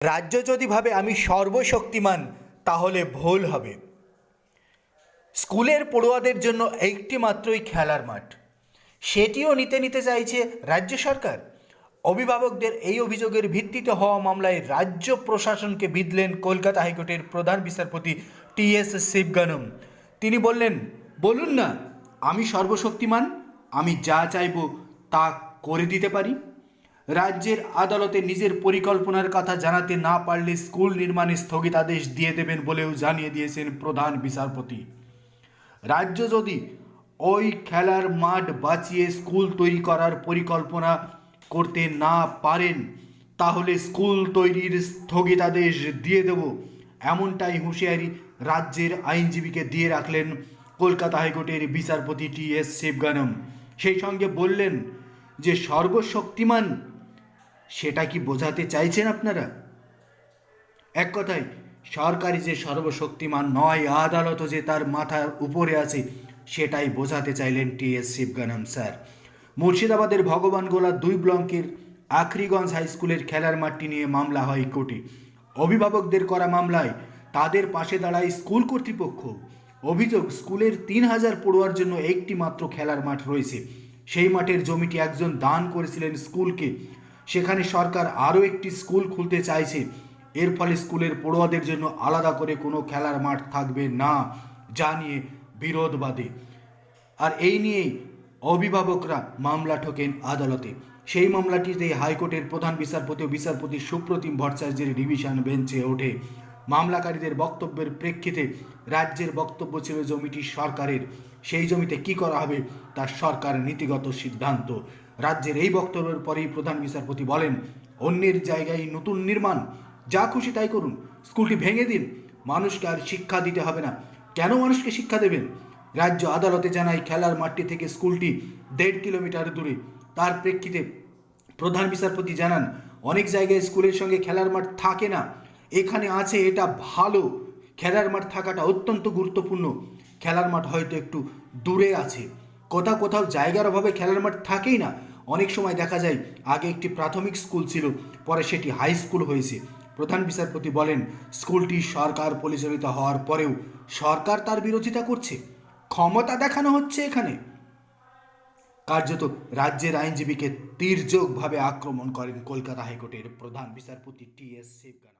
রাজ্য যদি ভাবে আমি সর্বশক্তিমান, তাহলে ভুল হবে। স্কুলের পড়ুয়াদের জন্য একটি মাত্রই খেলার মাঠ। সেটিও নিতে নিতে চাইছে রাজ্য সরকার। অভিভাবকদের এই অভিযোগের ভিত্তিতে হওয়া মামলায় রাজ্য প্রশাসনকে বিধলেন কলকাতা হাইকোর্টের প্রধান বিচারপতি টি এস শিবগানম। তিনি বললেন, বলুন না, আমি সর্বশক্তিমান, আমি যা চাইব তা করে দিতে পারি। রাজ্যের আদালতে নিজের পরিকল্পনার কথা জানাতে না পারলে স্কুল নির্মাণে স্থগিতাদেশ দিয়ে দেবেন বলেও জানিয়ে দিয়েছেন প্রধান বিচারপতি। রাজ্য যদি ওই খেলার মাঠ বাঁচিয়ে স্কুল তৈরি করার পরিকল্পনা করতে না পারেন, তাহলে স্কুল তৈরির স্থগিতাদেশ দিয়ে দেব এমনটাই হুঁশিয়ারি রাজ্যের আইনজীবীকে দিয়ে রাখলেন কলকাতা হাইকোর্টের বিচারপতি টি এস শিবগানম। সেই সঙ্গে বললেন যে সর্বশক্তিমান সেটা কি বোঝাতে চাইছেন আপনারা? এক কথায়, সরকারি যে সর্বশক্তিমান নয় আদালত যে তার মাথার উপরে আছে, সেটাই বোঝাতে চাইলেন টি এস শিবগানম স্যার। মুর্শিদাবাদের ভগবানগোলা দুই ব্লকের আখরিগঞ্জ হাই স্কুলের খেলার মাঠটি নিয়ে মামলা হয় কোর্টে। অভিভাবকদের করা মামলায় তাদের পাশে দাঁড়ায় স্কুল কর্তৃপক্ষ। অভিযোগ, স্কুলের তিন হাজার পড়ুয়ার জন্য একটি মাত্র খেলার মাঠ রয়েছে। সেই মাঠের জমিটি একজন দান করেছিলেন স্কুলকে। সেখানে সরকার আরও একটি স্কুল খুলতে চাইছে। এর ফলে স্কুলের পড়ুয়াদের জন্য আলাদা করে কোনো খেলার মাঠ থাকবে না, যা নিয়ে আর এই নিয়েই অভিভাবকরা মামলা ঠোকেন আদালতে। সেই মামলাটিতে হাইকোর্টের প্রধান বিচারপতি ও বিচারপতি সুপ্রতিম ভট্টাচার্যের ডিভিশন বেঞ্চে ওঠে। মামলাকারীদের বক্তব্যের প্রেক্ষিতে রাজ্যের বক্তব্য ছিল জমিটি সরকারের। সেই জমিতে কি করা হবে তা সরকার নীতিগত সিদ্ধান্ত। রাজ্যের এই বক্তব্যের পরেই প্রধান বিচারপতি বলেন, অন্যের জায়গায় নতুন নির্মাণ, যা খুশি তাই করুন, স্কুলটি ভেঙে দিন, মানুষকে আর শিক্ষা দিতে হবে না। কেন মানুষকে শিক্ষা দেবেন? রাজ্য আদালতে জানায়, খেলার মাঠটি থেকে স্কুলটি দেড় কিলোমিটার দূরে। তার প্রেক্ষিতে প্রধান বিচারপতি জানান, অনেক জায়গায় স্কুলের সঙ্গে খেলার মাঠ থাকে না। এখানে আছে এটা ভালো। খেলার মাঠ থাকাটা অত্যন্ত গুরুত্বপূর্ণ। খেলার মাঠ হয়তো একটু দূরে আছে। কোথাও কোথাও জায়গার অভাবে খেলার মাঠ থাকেই না। অনেক সময় দেখা যায়, আগে একটি প্রাথমিক স্কুল ছিল, পরে সেটি হাই স্কুল হয়েছে। প্রধান বিচারপতি বলেন, স্কুলটি সরকার পরিচালিত হওয়ার পরেও সরকার তার বিরোধিতা করছে। ক্ষমতা দেখানো হচ্ছে এখানে। কার্যত রাজ্যের আইনজীবীকে তীর্যকভাবে আক্রমণ করেন কলকাতা হাইকোর্টের প্রধান বিচারপতি টি এস শিবগান।